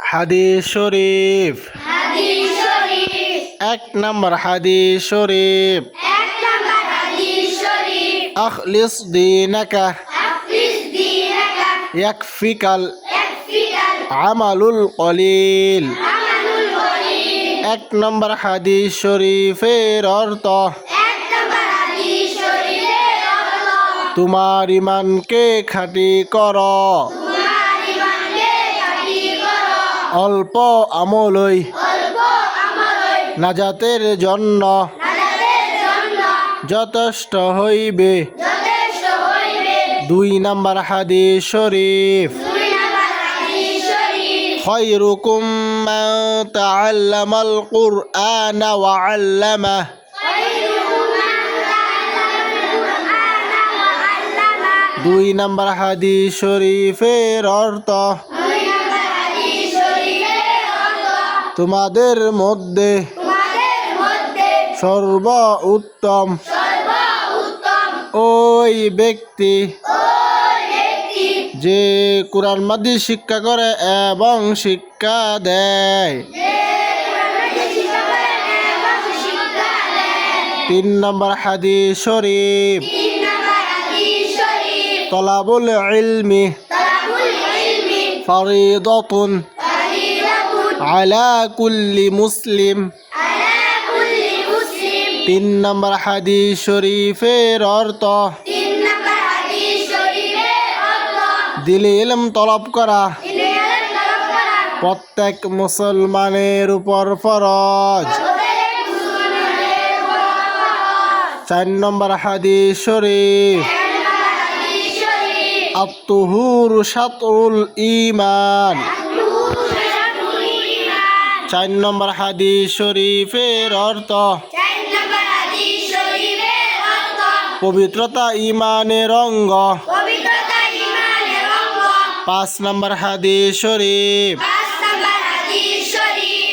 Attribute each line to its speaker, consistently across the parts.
Speaker 1: হাদিস শরীফ। এক নম্বর হাদিস শরীফ। আখলিস দিনাকা। ইয়াকফিকাল আমালুল কলিল। এক নাম্বার হাদিস শরীফের অর্থ। তোমার ইমানকে খাটি কর। অল্প আমলই
Speaker 2: অল্প আমলই
Speaker 1: নাজাতের জন্য
Speaker 2: নাজাতের জন্য
Speaker 1: যথেষ্ট হইবে
Speaker 2: যথেষ্ট হইবে
Speaker 1: দুই নম্বর হাদিস শরীফ
Speaker 2: দুই নাম্বার হাদিস শরীফ
Speaker 1: خيركم من تعلم القرآن وعلمه
Speaker 2: خيركم من تعلم القرآن وعلمه
Speaker 1: দুই নম্বর হাদিস শরীফের অর্থ তোমাদের মধ্যে সর্ব উত্তম ওই ব্যক্তি যে কোরআন মাদি শিক্ষা করে এবং শিক্ষা দেয়। তিন নম্বর হাদিস শরীফ। তলাবুল ইলমি। ফরিদাতুন। আলা কুল্লি মুসলিম। তিন নম্বর হাদিস শরীফের অর্থ, দিলে ইলম তলব করা। প্রত্যেক মুসলমানের উপর ফরজ। চার নম্বর হাদিস শরীফ আত্মহুর সাতরুল ইমান। চার নম্বর হাদিস শরীফের অর্থ পবিত্রতা ইমানের অঙ্গ। পাঁচ নম্বর হাদিস শরীফ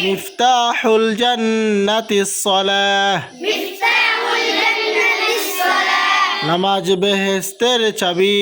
Speaker 1: মিফতাহুল জান্নাতি সলাহ। নামাজ বেহেস্তের চাবি